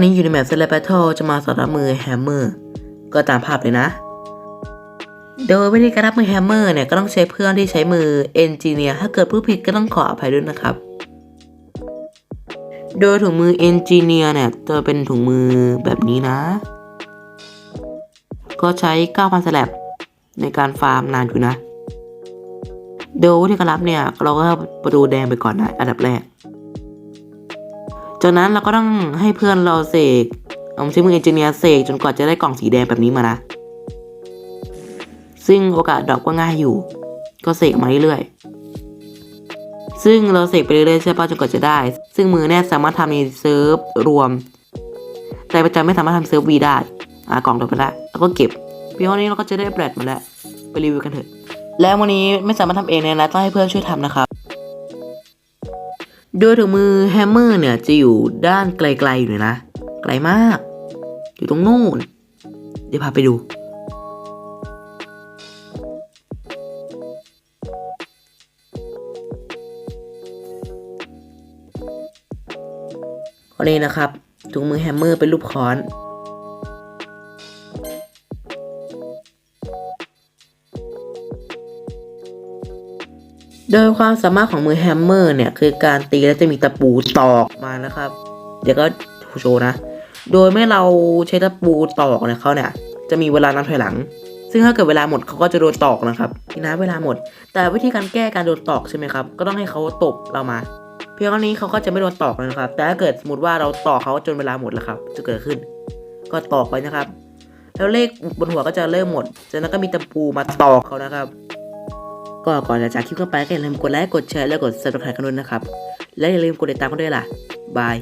นี่อยู่ในแมปเซเลบทอจะมาสอนรับมือแฮมเมอร์ ก็ตามภาพเลยนะ โดยวิธีการรับมือแฮมเมอร์เนี่ยก็ต้องใช้เพื่อนที่ใช้มือเอนจิเนียร์ถ้าเกิดผู้ผิดก็ต้องขออภัยด้วยนะครับ โดยถุงมือเอนจิเนียร์เนี่ยจะเป็นถุงมือแบบนี้นะ ก็ใช้ 9,000สแลบในการฟาร์มนานอยู่นะ โดยวิธีการรับเนี่ยเราก็เอาประตูแดงไปก่อนนะอันดับแรก จากนั้นเราก็ต้องให้เพื่อนเราเสกเอาใช้มือเอนจิเนียร์เสกจนกว่าจะได้กล่องสีแดงแบบนี้มานะ ซึ่งโอกาสดรอปก็ง่ายอยู่ ก็เสกมาเรื่อยๆซึ่งเราเสกไปเรื่อยๆใช่ป่ะจนกว่าจะได้ ซึ่งมือเนี่ยสามารถทำในเซิร์ฟรวม แต่ประจำไม่สามารถทำเซิร์ฟวีได้อ่ากล่องตัวไปได้แล้วก็เก็บเพียงเท่านี้เราก็จะได้แบรดมาแล้วไปรีวิวกันเถอะ แล้ววันนี้ไม่สามารถทำเองเนี่ยนะต้องให้เพื่อนช่วยทำนะครับ โดยถุงมือแฮมเมอร์เนี่ยจะอยู่ด้านไกลๆอยู่เลยนะ ไกลมาก อยู่ตรงนู่น เดี๋ยวพาไปดูก็นี่นะครับถุงมือแฮมเมอร์เป็นรูปค้อน โดยความสามารถของมือแฮมเมอร์เนี่ย คือการตีแล้วจะมีตะปูตอกมานะครับ เดี๋ยวก็โชว์นะ โดยเมื่อเราใช้ตะปูตอกเนี่ยเขาเนี่ย จะมีเวลานับถอยหลัง ซึ่งถ้าเกิดเวลาหมดเขาก็จะโดนตอกนะครับนี่นะเวลาหมด แต่วิธีการแก้การโดนตอกใช่ไหมครับ ก็ต้องให้เขาตบเรามา เพียงเท่านี้เขาก็จะไม่โดนตอกแล้วนะครับ แต่ถ้าเกิดสมมติว่าเราตอกเขาจนเวลาหมดแล้วครับ จะเกิดขึ้น ก็ตอกไปนะครับ แล้วเลขบนหัวก็จะเริ่มหมดจากนั้นก็มีตะปูมาตอกเขานะครับ ก็ก่อนจะจากคลิปเข้าไปก็อย่าลืมกดไลค์ กดแชร์ และกด subscribe กันด้วยนะครับ และอย่าลืมกดติดตามกันด้วยล่ะ บาย